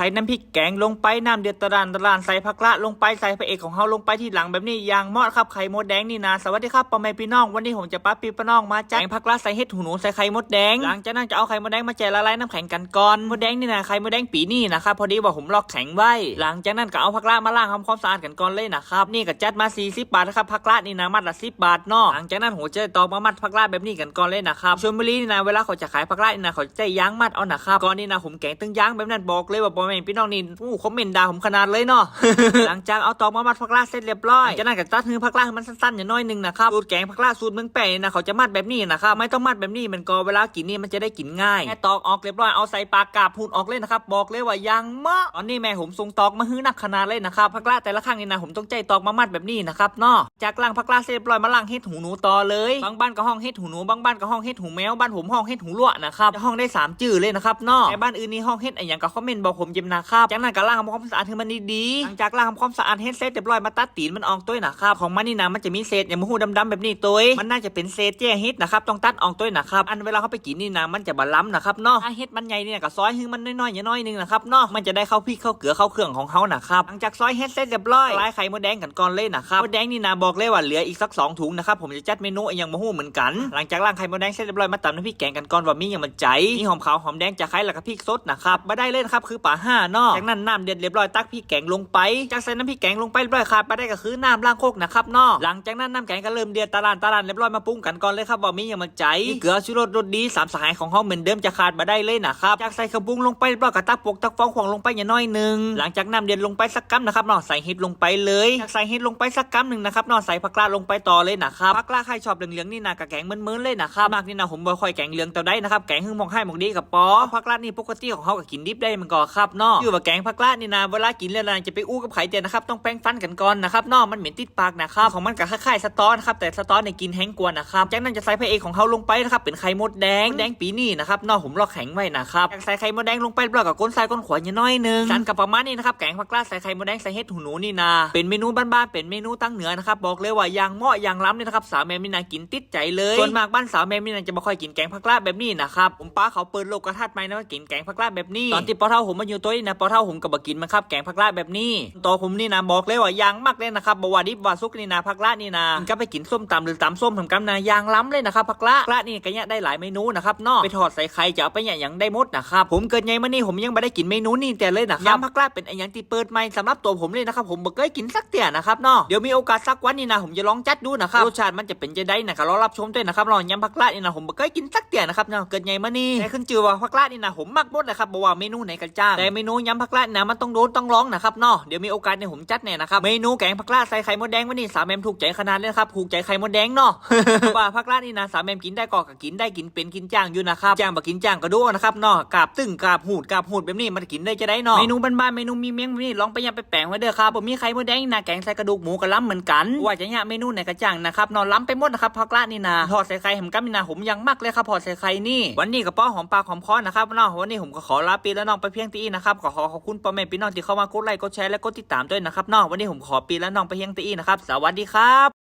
ส่น้ำพริกแกงลงไปน้ำเดือดตะดานตะดานใส่ผักละลงไปใส่พระเอกของเฮาลงไปที่หลังแบบนี้อย่างมอดครับไข่มดแดงนี่นะสวัสดีครับพ่อแม่พี่น้องวันนี้ผมจะป้าปีป้าน้องมาแจกผักละใส่เห็ดหูหนูใส่ไข่มดแดงหลังจากนั้นจะเอาไข่มดแดงมาแจกละลายน้ำแข็งกันก่อนมดแดงนี่นะไข่มดแดงปีนี่นะครับพอดีว่าผมลอกแข็งไว้ หลังจากนั้นก็เอาผักละมาล้างทำความสะอาดกันก่อนเลยนะครับนี่ก็จัดมา 40 บาทนะครับผักละนี่นะมัดละ10บาทเนาะหลังจากนั้นผมจะตอกมามัดผักละแบบนี้กันก่อนเลยนะครับชลบุรีนี่นะเวลาเขาจะขายผักละนี่นะเขาจะใจยางมัดเอานะครับก่อนนี่นะผมแกงตึงยางแบบนั้นบอกเลยว่าพ่อแม่พี่น้องนี่อู้คอมเมนต์ด่าผมขนาดเลยเนาะหลังจากเอาตอกมามัดผักละเสร็จเรียบร้อยจากนั้นก็ตัดหือผักละให้มันสั้นๆอย่างน้อยหนึงนะครับสูตรแกงผักละสูตรเมืองแปะนี่นะเขาจะมัดแบบนี้นะครับไม่ต้องมัดแบบนี้มันก็เวลากินนี่มันจะได้กินง่ายแค่ตอกออกเรียบร้อยเอาใส่ปากกาบพูนออกเลยนะครับบอกเลยว่ายังมะตอนนี้แม่ผมส่งตอกมาหื้อหนักขนาดเลยนะครับผักละแต่ละครั้งนี่นะผมต้องใจตอกมามัดแบบนี้นะครับเนาะจากล่างผักละเสร็จเรียบร้อยมาล่างเห็ดหูหนูต่อเลยบางบ้านก็ห้องเห็ดหูหนูบางบ้านก็ห้องเห็ดหูแมวบ้านผมห้องเห็ดหูลวนะครับห้องได้สามจื่อเลยนะครับเนาะแต่บ้านอื่นนี่ห้องเห็ดอะไรอย่างก็คอมเมนต์บอกผมยิมนะครับจากนั้นก็ล้างทำความสะอาดให้มันดีๆหลังจากล้างทำความสะอาดเฮ็ดเสร็จเรียบร้อยมาตัดตีนมันออกตัวนะครับของมันนี่นะมันจะมีเศษอย่างมะฮูดำๆแบบนี้ตัวมันน่าจะเป็นเศษแจ้เฮ็ดนะครับต้องตัดออกตัวนะครับอันเวลาเขาไปกินนี่นะมันจะบาล้ำนะครับเนาะถ้าเฮ็ดมันใหญ่เนี่ยก็ซอยให้มันน้อยๆน้อยๆนึงนะครับเนาะมันจะได้เข้าพริกเข้าเกลือเข้าเครื่องของเขานะครับหลังจากซอยเฮ็ดเสร็จเรียบร้อยลายไข่มดแดงกันก่อนเลยนะครับมดแดงนี่นะบอกเลยว่าเหลืออีกสักสองถุงนะครับผมจะจัดเมนูอย่างมะฮูเหมือนกัน หลังจากล้างไข่มดแดงเสร็จเรียบร้อยมาตำน้ำพริกแกงกันก่อนว่ามีอย่างมันใจมีหอมขาวหอมแดงจะไข่แล้วก็พริกสดนะครับมาได้เลยนะครับคือป่าห้าเนาะจากนั้นน้ำเดือดเรียบร้อยตักพริกแกงลงไป จากใส่น้ำพริกแกงลงไปเรียบร้อยครับมาได้ก็คือน้ำล้างโคกนะครับเนาะหลังจากนั้นน้ำแกงก็เริ่มเดือดตาลานตาลานเรียบร้อยมาปรุงกันก่อนเลยครับว่ามีอย่างมันใจมีเกลือชูรสรสดีสามสหายของเขาเหมือนเดิมจะขาดมาได้เลยนะครับจากใส่ขบุ้งลงไปเรียบร้อยกับตักปกตักฟองขวางลงไปอย่างน้อยหนึ่งหลังจากน้ำเดือดลงไปสักกัมนะครับเนาะใส่เห็ดลงไปเลยจากใส่เห็ดลงไปสักกัมหนึ่งนะครับเนาะใส่ผักกาดลงไปต่อเลยนะครับผักกาดใครชอบเหลืองๆนี่นะกับแกงเหมือนๆเลยนะครับมากนี่นะผมบ่ค่อยแกงเหลืองแต่ได้นะครับแกงหึ่งมองให้มองดีกับปอผักกาดนี่ปกติของเขากับกินดิบได้มันก็ครับเนาะอยู่ว่าแกงผักกาดนี่นะเวลากินแล้วนะจะไปอู้กับไข่เตียนะครับต้องแป้งฟันกันก่อนนะครับนาะมันเหม็นติดปากนะครับของมันกับคล้ายๆสตอนะครับแต่สตอเนี่ยกินแห้งกว่านะครับจากนั้นจะใส่พระเอกของเขาลงไปนะครับเป็นไข่มดแดงมดแดงปีนี่นะครับนาะผมลอกแข็งไว้นะครับจากใส่ไข่มดแดงลงไปแล้วกับก้นทรายก้นขวานอย่าน้อยหนึงจานกับประมาณนี้นะครับแกงผักกาดใส่ไข่มดแดงใส่เห็ดหูหนูนี่นะเป็นเมนูบ้านๆเป็นเมนูตั้งเหนือนะครับบอกเลยว่ายางเหมาะอยางล้ำเนี่ยนะครับสาวแมมนี่นะกินติดใจเลยส่วนมากบ้านสาวแมมนี่นะจะไม่ค่อยกินแกงผักกาดแบบนี้นะครับผมป้าเขาเปิดโลกกระทัดไหมนะว่ากินแกงผักกาดแบบนี้ตอนที่ปอเท่าผมมาอยู่ตัวนี้นะปอเท่าผมก็บบกินมันครับแกงผักกาดแบบนี้ตัวผมนี่นะบอกเลยว่าย่างมากเลยนะครับบวาดิบวาซุกนี่นะผักกาดนี่นะกินก็ไปกินส้มตำหรือตำส้มทำกำนะย่างล้ำเลยนะครับผักกาดผักกาดนี่ก็เนี่ยได้หลายเมนูนะครับนอกไปทอดใส่ไข่จะเอาไปเนี่ยอย่างได้มดนะครับผมเกิดไงมานี่ผมยังไม่ได้กินเมนูนี่แต่เลยนะครับยำผักกาดเป็นไอ้ย่างที่เปิดใหม่สำหรับตัวผมเลยนะครับผมบ่เคยกินสักเตี่ยนะครับนาะเดี๋ยวมีโอกาสสักวันนี่นะผมจะลองจัดดูนะครับรสชาติมันจะเป็นจะได้นะครับรอรับชมด้วยนะครับลองยำผักกาดนี่นะผมบ่เคยกินสักเตี่ยนะครับเนาะเกิดไงมานี่แต่ขึ้นชื่อว่าผักกาดนี่นะผมมักมดนะครับบอกว่าเมนูไหนกันจ้างแต่เมนูยำผักกาดนะมันต้องโดนต้องร้องนะครับเนาะเดี๋ยวมีโอกาสเนี่ยผมจัดแน่นะครับเมนูแกงผักกาดใส่ไข่มดแดงวันนี้สามแมมถูกใจขนาดเลยครับถูกใจไข่มดแดงเนาะว่าผักกาดนี่นะสามแมมกินได้ก็กกินได้กินเป็นกินจ้างอยู่นะครับจ้างบ่กินจ้างก็ดูนะครับเนาะกาบตึงกาบหูดกาบหูดแบบนี้มันกินได้จะได้เนาะเมนูบ้านๆเมนูมีเมียงแบบนี้ลองไปยำไปแปลงไว้เด้อครับผมมีไข่มดแดงนะแกงใส่กระดูกหมูกระล้ำเหมือนกันว่าจะเนี่ยเมนูไหนกระจ่างนะครับนอนล้ำไปหมดนะครับผักกาดนี่นะทอดใส่ไข่เห็มกัมนี่นะผมยังมักเลยครับทอดใส่ไข่นี่ วันนี้กับป้อหอมปากหอมคอนะครับเนาะวันนี้ผมก็ขอลาปีแล้วน้องไปเพียงตีนะครับขอขอบคุณพ่อแม่พี่น้องที่เข้ามากดไลค์กดแชร์และกดติดตามด้วยนะครับน้องวันนี้ผมขอปีและน้องไปเฮียงตีนะครับ สวัสดีครับ